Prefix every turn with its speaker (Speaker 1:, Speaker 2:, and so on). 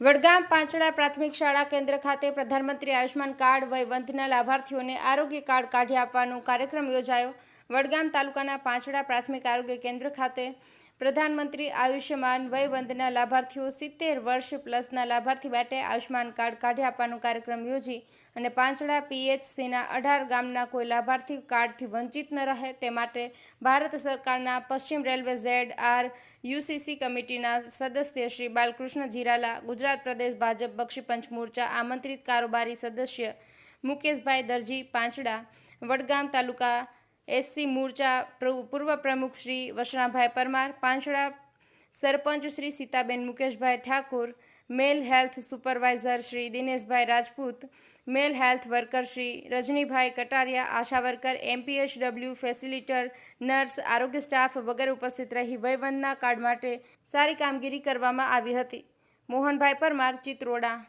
Speaker 1: વડગામ પાંચડા પ્રાથમિક શાળા કેન્દ્ર ખાતે પ્રધાનમંત્રી આયુષ્માન કાર્ડ વયવંતના લાભાર્થીઓને આરોગ્ય કાર્ડ કાઢી આપવાનો કાર્યક્રમ યોજાયો. વડગામ તાલુકાના પાંચડા પ્રાથમિક આરોગ્ય કેન્દ્ર ખાતે પ્રધાનમંત્રી આયુષ્યમાન વયવંદના લાભાર્થીઓ સિત્તેર વર્ષ પ્લસના લાભાર્થી માટે આયુષ્યમાન કાર્ડ કાઢી આપવાનો કાર્યક્રમ યોજી અને પાંચડા પીએચસીના અઢાર ગામના કોઈ લાભાર્થી કાર્ડથી વંચિત ન રહે તે માટે ભારત સરકારના પશ્ચિમ રેલવે ઝેડ આર યુસીસી કમિટીના સદસ્ય શ્રી બાલકૃષ્ણ જીરાલા, ગુજરાત પ્રદેશ ભાજપ બક્ષી પંચ મોરચા આમંત્રિત કારોબારી સદસ્ય મુકેશભાઈ દરજી પાંચડા, વડગામ તાલુકા એસસી મોરચા પ્ર- પૂર્વ પ્રમુખ Shri Vasanabhai Parmar, Panchda sarpanch Shri Sitaben Mukeshbhai Thakur, male health supervisor Shri Dineshbhai Rajput, male health worker Shri Rajnibhai Kataria ASHA worker MPHW facilitator, nurse, આરોગ્ય staff વગેરે ઉપસ્થિત રહી વયવંદના કાર્ડ માટે સારી કામગીરી કરવામાં આવી હતી. મોહનભાઈ પરમાર, ચિત્રોડા.